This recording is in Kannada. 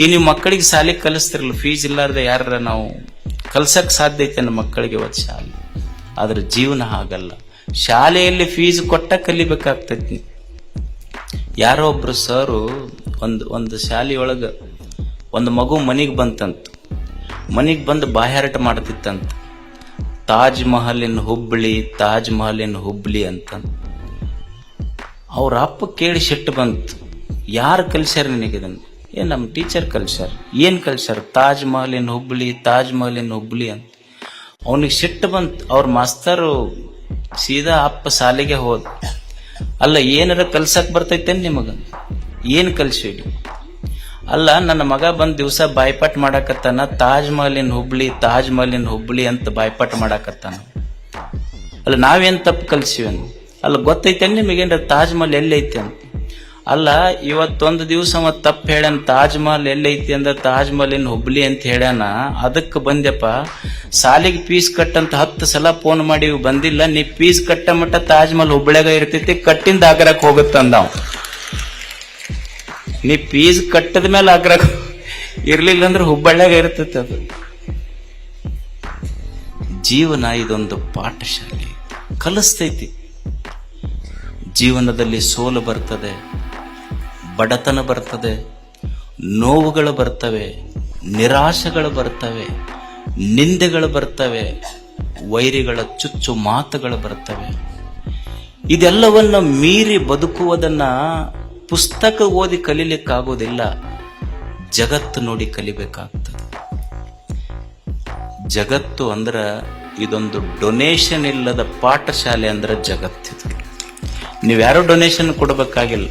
ಈ ನೀವು ಮಕ್ಕಳಿಗೆ ಶಾಲೆಗೆ ಕಲಿಸ್ತಿರಲ್ಲ ಫೀಸ್ ಇಲ್ಲಾರ್ದೆ ಯಾರ ನಾವು ಕಲ್ಸಕ್ಕೆ ಸಾಧ್ಯ ಐತೆ ನಮ್ಮ ಮಕ್ಕಳಿಗೆ ಇವತ್ತು ಶಾಲೆ. ಆದ್ರೆ ಜೀವನ ಹಾಗಲ್ಲ. ಶಾಲೆಯಲ್ಲಿ ಫೀಸ್ ಕೊಟ್ಟ ಕಲಿಬೇಕಾಗ್ತೈತಿ. ಯಾರೋ ಒಬ್ರು ಸರು ಒಂದು ಒಂದು ಶಾಲೆಯೊಳಗ ಒಂದು ಮಗು ಮನಿಗೆ ಬಂತಂತ. ಮನೆಗೆ ಬಂದು ಬಾಹ್ಯಾರಟ ಮಾಡ್ತಿತ್ತಂತ. ತಾಜ್ ಮಹಲಿನ ಹುಬ್ಬಳ್ಳಿ ತಾಜ್ ಮಹಲಿನ ಹುಬ್ಳಿ ಅಂತ ಅವ್ರ ಅಪ್ಪ ಕೇಳಿ ಸಿಟ್ಟು ಬಂತು. ಯಾರು ಕಲಿಸ್ಯಾರ ನಿನಗೆ ಇದನ್ನು ಏ ನಮ್ಮ ಟೀಚರ್ ಕಲ್ಸರ್ ಏನು ಕಲ್ಸರ್ ತಾಜ್ ಮಹಲಿನ ಹುಬ್ಳಿ, ತಾಜ್ ಮಹಲಿನ ಹುಬ್ಳಿ ಅಂತ. ಅವನಿಗೆ ಸಿಟ್ಟು ಬಂತು, ಅವ್ರ ಮಾಸ್ತರು ಸೀದಾ ಅಪ್ಪ ಸಾಲಿಗೆ ಹೋದ. ಅಲ್ಲ, ಏನಾರ ಕಲ್ಸಕ್ಕೆ ಬರ್ತೈತೆ ನಿಮಗೆ? ಏನು ಕಲ್ಸಿಡಿ ಅಲ್ಲ, ನನ್ನ ಮಗ ಬಂದು ದಿವಸ ಬಾಯ್ಪಾಟ್ ಮಾಡಾಕತ್ತಾನ. ತಾಜ್ ಮಹಲಿನ ಹುಬ್ಳಿ, ತಾಜ್ ಮಹಲಿನ ಹುಬ್ಳಿ ಅಂತ ಬಾಯ್ಪಾಟ್ ಮಾಡಾಕತ್ತಾನ. ಅಲ್ಲ, ನಾವೇನ್ ತಪ್ಪು ಕಲ್ಸಿವನ್ ಅಲ್ಲ ಗೊತ್ತೈತೆ ನಿಮಗೇನ್ರ? ತಾಜ್ ಮಹಲ್ ಎಲ್ಲಿ ಅಂತ. ಅಲ್ಲ, ಇವತ್ತೊಂದು ದಿವಸ ಮತ್ ತಪ್ಪು ಹೇಳ್ಯಾನ ತಾಜ್ ಮಹಲ್ ಎಲ್ಲೈತಿ ಅಂದ ತಾಜ್ ಏನು ಹುಬ್ಳಿ ಅಂತ ಹೇಳ್ಯಾನ. ಅದಕ್ಕೆ ಬಂದ್ಯಪ್ಪ, ಸಾಲಿಗೆ ಪೀಸ್ ಕಟ್ಟಂತ ಹತ್ತು ಸಲ ಫೋನ್ ಮಾಡಿ ಬಂದಿಲ್ಲ, ನೀ ಫೀಸ್ ಕಟ್ಟ ಮಟ್ಟ ತಾಜ್ ಮಹಲ್ ಹುಬ್ಳ್ಯಾಗ ಇರ್ತೈತಿ ಕಟ್ಟಿಂದ ಆಗ್ರಕ್ ಹೋಗುತ್ತಂದ ನೀ ಪೀಸ್ ಕಟ್ಟದ ಮೇಲೆ ಆಗ್ರಕ್ ಇರ್ಲಿಲ್ಲ ಅಂದ್ರೆ ಹುಬ್ಬಳ್ಳಿಯಾಗ ಇರ್ತೈತಿ ಅದು. ಜೀವನ ಇದೊಂದು ಪಾಠಶಾಲೆ. ಕಲಿಸ್ತೈತಿ. ಜೀವನದಲ್ಲಿ ಸೋಲು ಬರ್ತದೆ. ಬಡತನ ಬರ್ತದೆ, ನೋವುಗಳು ಬರ್ತವೆ, ನಿರಾಶೆಗಳು ಬರ್ತವೆ, ನಿಂದೆಗಳು ಬರ್ತವೆ, ವೈರಿಗಳ ಚುಚ್ಚು ಮಾತುಗಳು ಬರ್ತವೆ. ಇದೆಲ್ಲವನ್ನು ಮೀರಿ ಬದುಕುವುದನ್ನ ಪುಸ್ತಕ ಓದಿ ಕಲೀಲಿಕ್ಕಾಗೋದಿಲ್ಲ, ಜಗತ್ತು ನೋಡಿ ಕಲಿಬೇಕಾಗ್ತದೆ. ಜಗತ್ತು ಅಂದ್ರ ಇದೊಂದು ಡೊನೇಷನ್ ಇಲ್ಲದ ಪಾಠಶಾಲೆ ಅಂದ್ರೆ ಜಗತ್ತಿದು. ನೀವ್ಯಾರೋ ಡೊನೇಷನ್ ಕೊಡಬೇಕಾಗಿಲ್ಲ.